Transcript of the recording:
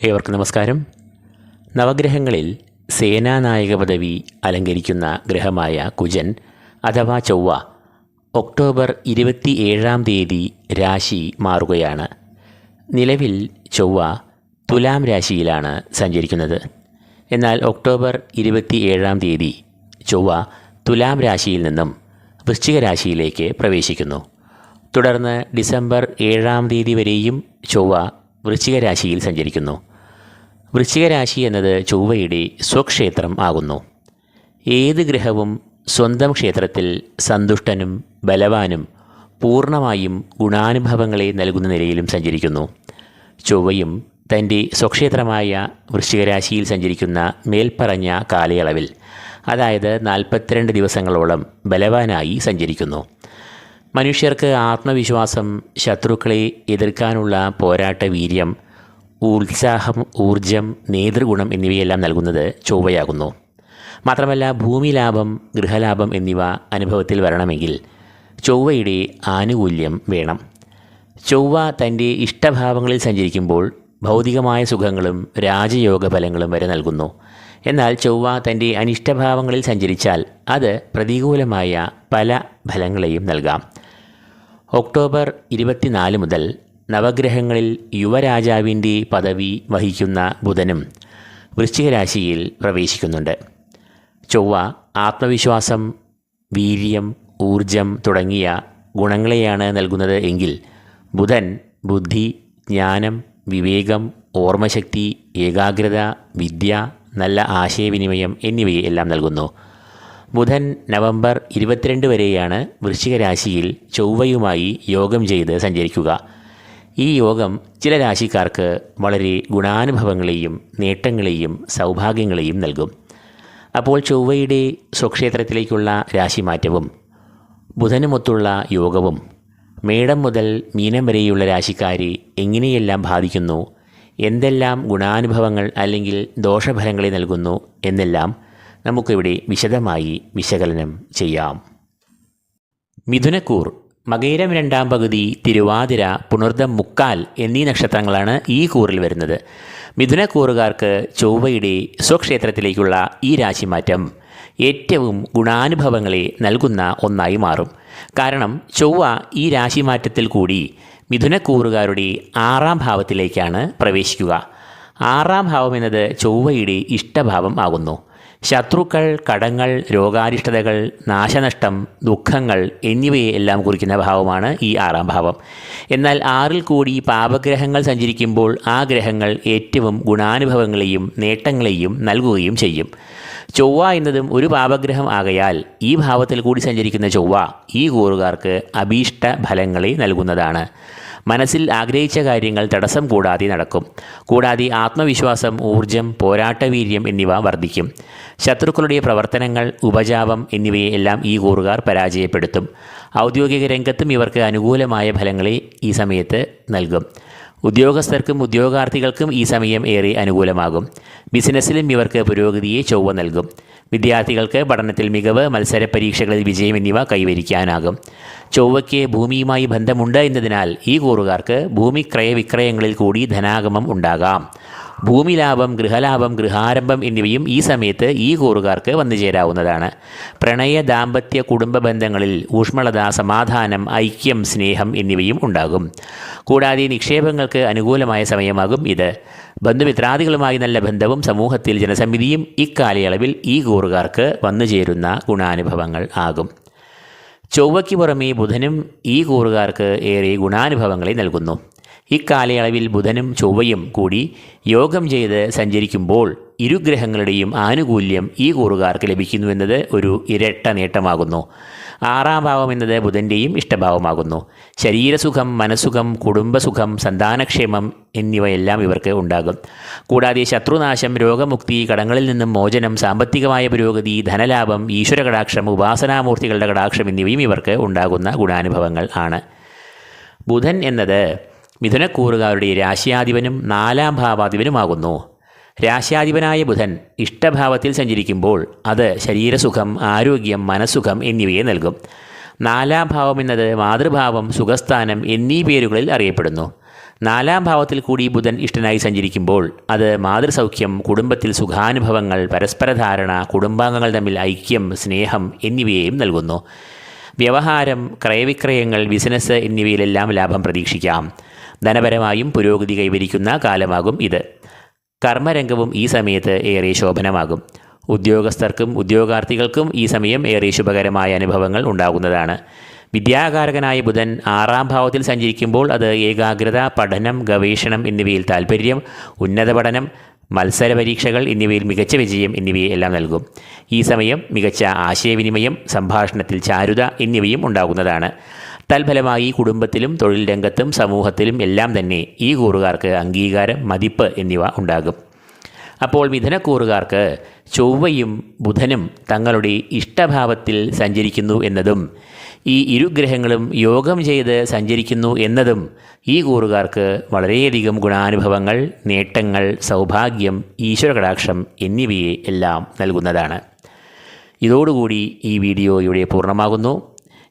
ഏവർക്കും നമസ്കാരം. നവഗ്രഹങ്ങളിൽ സേനാനായക പദവി അലങ്കരിക്കുന്ന ഗ്രഹമായ കുജൻ അഥവാ ചൊവ്വ ഒക്ടോബർ ഇരുപത്തി ഏഴാം തീയതി രാശി മാറുകയാണ്. നിലവിൽ ചൊവ്വ തുലാം രാശിയിലാണ് സഞ്ചരിക്കുന്നത്. എന്നാൽ ഒക്ടോബർ ഇരുപത്തി ഏഴാം തീയതി ചൊവ്വ തുലാം രാശിയിൽ നിന്നും വൃശ്ചിക രാശിയിലേക്ക് പ്രവേശിക്കുന്നു. തുടർന്ന് ഡിസംബർ ഏഴാം തീയതി വരെയും ചൊവ്വ വൃശ്ചിക രാശിയിൽ സഞ്ചരിക്കുന്നു. വൃശ്ചികരാശി എന്നത് ചൊവ്വയുടെ സ്വക്ഷേത്രം ആകുന്നു. ഏത് ഗ്രഹവും സ്വന്തം ക്ഷേത്രത്തിൽ സന്തുഷ്ടനും ബലവാനും പൂർണമായും ഗുണാനുഭവങ്ങളെ നൽകുന്ന നിലയിലും സഞ്ചരിക്കുന്നു. ചൊവ്വയും തന്റെ സ്വക്ഷേത്രമായ വൃശ്ചികരാശിയിൽ സഞ്ചരിക്കുന്ന മേൽപ്പറഞ്ഞ കാലയളവിൽ അതായത് നാൽപ്പത്തിരണ്ട് ദിവസങ്ങളോളം ബലവാനായി സഞ്ചരിക്കുന്നു. മനുഷ്യർക്ക് ആത്മവിശ്വാസം ശത്രുക്കളെ എതിർക്കാനുള്ള പോരാട്ട വീര്യം ഉത്സാഹം ഊർജം നേതൃഗുണം എന്നിവയെല്ലാം നൽകുന്നത് ചൊവ്വയാകുന്നു. മാത്രമല്ല ഭൂമി ലാഭം ഗൃഹലാഭം എന്നിവ അനുഭവത്തിൽ വരണമെങ്കിൽ ചൊവ്വയുടെ ആനുകൂല്യം വേണം. ചൊവ്വ തന്റെ ഇഷ്ടഭാവങ്ങളിൽ സഞ്ചരിക്കുമ്പോൾ ഭൗതികമായ സുഖങ്ങളും രാജയോഗ ഫലങ്ങളും വരെ നൽകുന്നു. എന്നാൽ ചൊവ്വ തന്റെ അനിഷ്ടഭാവങ്ങളിൽ സഞ്ചരിച്ചാൽ അത് പ്രതികൂലമായ പല ഫലങ്ങളെയും നൽകാം. ഒക്ടോബർ ഇരുപത്തിനാല് മുതൽ നവഗ്രഹങ്ങളിൽ യുവരാജാവിന്റെ പദവി വഹിക്കുന്ന ബുധനും വൃശ്ചികരാശിയിൽ പ്രവേശിക്കുന്നുണ്ട്. ചൊവ്വ ആത്മവിശ്വാസം വീര്യം ഊർജം തുടങ്ങിയ ഗുണങ്ങളെയാണ് നൽകുന്നത് എങ്കിൽ ബുധൻ ബുദ്ധി ജ്ഞാനം വിവേകം ഓർമ്മശക്തി ഏകാഗ്രത വിദ്യ നല്ല ആശയവിനിമയം എന്നിവയെല്ലാം നൽകുന്നു. ബുധൻ നവംബർ ഇരുപത്തിരണ്ട് വരെയാണ് വൃശ്ചിക രാശിയിൽ ചൊവ്വയുമായി യോഗം ചെയ്ത് സഞ്ചരിക്കുക. ഈ യോഗം ചില രാശിക്കാർക്ക് വളരെ ഗുണാനുഭവങ്ങളെയും നേട്ടങ്ങളെയും സൗഭാഗ്യങ്ങളെയും നൽകും. അപ്പോൾ ചൊവ്വയുടെ സ്വക്ഷേത്രത്തിലേക്കുള്ള രാശിമാറ്റവും ബുധനുമൊത്തുള്ള യോഗവും മേടം മുതൽ മീനം വരെയുള്ള രാശിക്കാരെ എങ്ങനെയെല്ലാം ബാധിക്കുന്നു എന്തെല്ലാം ഗുണാനുഭവങ്ങൾ അല്ലെങ്കിൽ ദോഷഫലങ്ങളെ നൽകുന്നു എന്നെല്ലാം നമുക്കിവിടെ വിശദമായി വിശകലനം ചെയ്യാം. മിഥുനക്കൂർ മകയിരം രണ്ടാം പകുതി തിരുവാതിര പുണർദം മുക്കാൽ എന്നീ നക്ഷത്രങ്ങളാണ് ഈ കൂറിൽ വരുന്നത്. മിഥുനക്കൂറുകാർക്ക് ചൊവ്വയുടെ സ്വക്ഷേത്രത്തിലേക്കുള്ള ഈ രാശിമാറ്റം ഏറ്റവും ഗുണാനുഭവങ്ങളെ നൽകുന്ന ഒന്നായി മാറും. കാരണം ചൊവ്വ ഈ രാശിമാറ്റത്തിൽ കൂടി മിഥുനക്കൂറുകാരുടെ ആറാം ഭാവത്തിലേക്കാണ് പ്രവേശിക്കുക. ആറാം ഭാവം എന്നത് ചൊവ്വയുടെ ഇഷ്ടഭാവം ആകുന്നു. ശത്രുക്കൾ കടങ്ങൾ രോഗാരിഷ്ടതകൾ നാശനഷ്ടം ദുഃഖങ്ങൾ എന്നിവയെ എല്ലാം കുറിക്കുന്ന ഭാവമാണ് ഈ ആറാം ഭാവം. എന്നാൽ ആറിൽ കൂടി പാപഗ്രഹങ്ങൾ സഞ്ചരിക്കുമ്പോൾ ആ ഗ്രഹങ്ങൾ ഏറ്റവും ഗുണാനുഭവങ്ങളെയും നേട്ടങ്ങളെയും നൽകുകയും ചെയ്യും. ചൊവ്വ എന്നതും ഒരു പാപഗ്രഹം ആകയാൽ ഈ ഭാവത്തിൽ കൂടി സഞ്ചരിക്കുന്ന ചൊവ്വ ഈ കൂറുകാർക്ക് അഭീഷ്ട ഫലങ്ങളെ നൽകുന്നതാണ്. മനസ്സിൽ ആഗ്രഹിച്ച കാര്യങ്ങൾ തടസ്സം കൂടാതെ നടക്കും. കൂടാതെ ആത്മവിശ്വാസം ഊർജം പോരാട്ടവീര്യം എന്നിവ വർദ്ധിക്കും. ശത്രുക്കളുടെ പ്രവർത്തനങ്ങൾ ഉപജാപം എന്നിവയെ എല്ലാം ഈ കൂറുകാർ പരാജയപ്പെടുത്തും. ഔദ്യോഗിക രംഗത്തും ഇവർക്ക് അനുകൂലമായ ഫലങ്ങളെ ഈ സമയത്ത് നൽകും. ഉദ്യോഗസ്ഥർക്കും ഉദ്യോഗാർത്ഥികൾക്കും ഈ സമയം ഏറെ അനുകൂലമാകും. ബിസിനസ്സിലും ഇവർക്ക് പുരോഗതിയെ ചൊവ്വ നൽകും. വിദ്യാർത്ഥികൾക്ക് പഠനത്തിൽ മികവ് മത്സര പരീക്ഷകളിൽ വിജയം എന്നിവ കൈവരിക്കാനാകും. ചൊവ്വയ്ക്ക് ഭൂമിയുമായി ബന്ധമുണ്ട് എന്നതിനാൽ ഈ കൂറുകാർക്ക് ഭൂമി ക്രയവിക്രയങ്ങളിൽ കൂടി ധനാഗമം ഉണ്ടാകാം. ഭൂമി ലാഭം ഗൃഹലാഭം ഗൃഹാരംഭം എന്നിവയും ഈ സമയത്ത് ഈ കൂറുകാർക്ക് വന്നു ചേരാവുന്നതാണ്. പ്രണയ ദാമ്പത്യ കുടുംബ ബന്ധങ്ങളിൽ ഊഷ്മളത സമാധാനം ഐക്യം സ്നേഹം എന്നിവയും ഉണ്ടാകും. കൂടാതെ നിക്ഷേപങ്ങൾക്ക് അനുകൂലമായ സമയമാകും ഇത്. ബന്ധുമിത്രാദികളുമായി നല്ല ബന്ധവും സമൂഹത്തിൽ ജനസമിതിയും ഇക്കാലയളവിൽ ഈ കൂറുകാർക്ക് വന്നു ചേരുന്ന ഗുണാനുഭവങ്ങൾ ആകും. ചൊവ്വയ്ക്ക് പുറമേ ബുധനും ഈ കൂറുകാർക്ക് ഏറെ ഗുണാനുഭവങ്ങളെ നൽകുന്നു. ഇക്കാലയളവിൽ ബുധനും ചൊവ്വയും കൂടി യോഗം ചെയ്ത് സഞ്ചരിക്കുമ്പോൾ ഇരുഗ്രഹങ്ങളുടെയും ആനുകൂല്യം ഈ കൂറുകാർക്ക് ലഭിക്കുന്നു എന്നത് ഒരു ഇരട്ട നേട്ടമാകുന്നു. ആറാം ഭാവം എന്നത് ബുധന്റെയും ഇഷ്ടഭാവമാകുന്നു. ശരീരസുഖം മനസ്സുഖം കുടുംബസുഖം സന്താനക്ഷേമം എന്നിവയെല്ലാം ഇവർക്ക് ഉണ്ടാകും. കൂടാതെ ശത്രുനാശം രോഗമുക്തി കടങ്ങളിൽ നിന്നും മോചനം സാമ്പത്തികമായ പുരോഗതി ധനലാഭം ഈശ്വര കടാക്ഷം ഉപാസനാമൂർത്തികളുടെ കടാക്ഷം എന്നിവയും ഇവർക്ക് ഉണ്ടാകുന്ന ഗുണാനുഭവങ്ങൾ ആണ്. ബുധൻ എന്നത് മിഥുനക്കൂറുകാരുടെ രാശ്യാധിപനും നാലാം ഭാവാധിപനുമാകുന്നു. രാശ്യാധിപനായ ബുധൻ ഇഷ്ടഭാവത്തിൽ സഞ്ചരിക്കുമ്പോൾ അത് ശരീരസുഖം ആരോഗ്യം മനസ്സുഖം എന്നിവയെ നൽകും. നാലാം ഭാവം എന്നത് മാതൃഭാവം സുഖസ്ഥാനം എന്നീ പേരുകളിൽ അറിയപ്പെടുന്നു. നാലാം ഭാവത്തിൽ കൂടി ബുധൻ ഇഷ്ടനായി സഞ്ചരിക്കുമ്പോൾ അത് മാതൃസൗഖ്യം കുടുംബത്തിൽ സുഖാനുഭവങ്ങൾ പരസ്പരധാരണ കുടുംബാംഗങ്ങൾ തമ്മിൽ ഐക്യം സ്നേഹം എന്നിവയെയും നൽകുന്നു. വ്യവഹാരം ക്രയവിക്രയങ്ങൾ ബിസിനസ് എന്നിവയിലെല്ലാം ലാഭം പ്രതീക്ഷിക്കാം. ധനപരമായും പുരോഗതി കൈവരിക്കുന്ന കാലമാകും ഇത്. കർമ്മരംഗവും ഈ സമയത്ത് ഏറെ ശോഭനമാകും. ഉദ്യോഗസ്ഥർക്കും ഉദ്യോഗാർത്ഥികൾക്കും ഈ സമയം ഏറെ ശുഭകരമായ അനുഭവങ്ങൾ ഉണ്ടാകുന്നതാണ്. വിദ്യാകാരകനായ ബുധൻ ആറാം ഭാവത്തിൽ സഞ്ചരിക്കുമ്പോൾ അത് ഏകാഗ്രത പഠനം ഗവേഷണം എന്നിവയിൽ താൽപ്പര്യം ഉന്നത പഠനം മത്സര പരീക്ഷകൾ എന്നിവയിൽ മികച്ച വിജയം എന്നിവയെ എല്ലാം നൽകും. ഈ സമയം മികച്ച ആശയവിനിമയം സംഭാഷണത്തിൽ ചാരുത എന്നിവയും ഉണ്ടാകുന്നതാണ്. തൽഫലമായി കുടുംബത്തിലും തൊഴിൽ രംഗത്തും സമൂഹത്തിലും എല്ലാം തന്നെ ഈ കൂറുകാർക്ക് അംഗീകാരം മതിപ്പ് എന്നിവ ഉണ്ടാകും. അപ്പോൾ മിഥുനക്കൂറുകാർക്ക് ചൊവ്വയും ബുധനും തങ്ങളുടെ ഇഷ്ടഭാവത്തിൽ സഞ്ചരിക്കുന്നു എന്നതും ഈ ഇരുഗ്രഹങ്ങളും യോഗം ചെയ്ത് സഞ്ചരിക്കുന്നു എന്നതും ഈ കൂറുകാർക്ക് വളരെയധികം ഗുണാനുഭവങ്ങൾ നേട്ടങ്ങൾ സൗഭാഗ്യം ഈശ്വരകടാക്ഷം എന്നിവയെ എല്ലാം നൽകുന്നതാണ്. ഇതോടുകൂടി ഈ വീഡിയോ ഇവിടെ പൂർണമാകുന്നു.